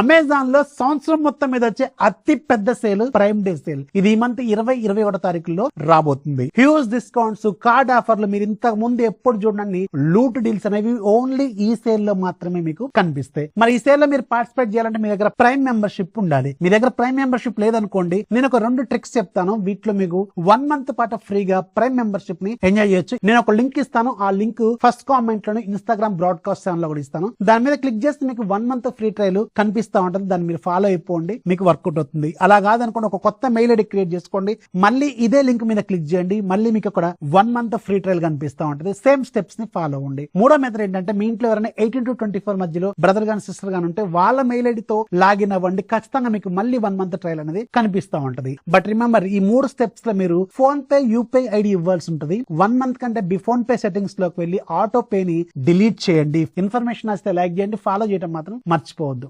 అమెజాన్లో సంవత్సరం మొత్తం మీద వచ్చే అతి పెద్ద సేల్ ప్రైమ్ డే సేల్. ఇది ఈ మంత్ ఇరవై ఇరవై ఒకటో తారీఖులో రాబోతుంది. హ్యూజ్ డిస్కౌంట్స్ కార్డ్ ఆఫర్లు మీరు ఇంతకు ముందు ఎప్పుడు చూడండి లూట్ డీల్స్ అనేవి ఓన్లీ ఈ సేల్లో మాత్రమే మీకు కనిపిస్తాయి. మరి ఈ సేల్లో మీరు పార్టిసిపేట్ చేయాలంటే మీ దగ్గర ప్రైమ్ మెంబర్షిప్ ఉండాలి. మీ దగ్గర ప్రైమ్ మెంబర్షిప్ లేదనుకోండి నేను ఒక రెండు ట్రిక్స్ చెప్తాను. వీటిలో మీకు వన్ మంత్ పాటు ఫ్రీగా ప్రైమ్ మెంబర్షిప్ని ఎంజాయ్ చేయొచ్చు. నేను ఒక లింక్ ఇస్తాను. ఆ లింక్ ఫస్ట్ కామెంట్లోనే ఇన్స్టాగ్రామ్ బ్రాడ్కాస్ట్ ఛానల్లో కూడా ఇస్తాను. దాని మీద క్లిక్ చేస్తే మీకు వన్ మంత్ ఫ్రీ ట్రయల్ కనిపిస్తా ఉంటుంది దాన్ని మీరు ఫాలో అయిపోండి మీకు వర్కౌట్ అవుతుంది. అలా కాదనుకోండి ఒక కొత్త మెయిల్ ఐడి క్రియేట్ చేసుకోండి మళ్ళీ ఇదే లింక్ మీద క్లిక్ చేయండి మళ్ళీ మీకు అక్కడ వన్ మంత్ ఫ్రీ ట్రయల్ కనిపిస్తా ఉంటుంది. సేమ్ స్టెప్స్ని ఫాలో అవ్వండి మూడో మెథడ్ ఏంటంటే మీ ఇంట్లో ఎవరైనా ఎయిటీన్ టు ట్వంటీ ఫోర్ మధ్యలో బ్రదర్ గాని సిస్టర్ గాని ఉంటే వాళ్ళ మెయిల్ ఐడితో లాగిన్ అవ్వండి. ఖచ్చితంగా మీకు మళ్ళీ వన్ మంత్ ట్రయల్ అనేది కనిపిస్తా ఉంటది. బట్ రిమెంబర్ ఈ మూడు స్టెప్స్లో మీరు ఫోన్ పే యూపీఐ ఐడి ఇవ్వాల్సి ఉంటుంది. వన్ మంత్ కంటే బి ఫోన్ పే సెట్టింగ్స్లోకి వెళ్ళి ఆటో పే ని డిలీట్ చేయండి. ఇన్ఫర్మేషన్ వస్తే లైక్ చేయండి ఫాలో చేయడం మాత్రం మర్చిపోవద్దు.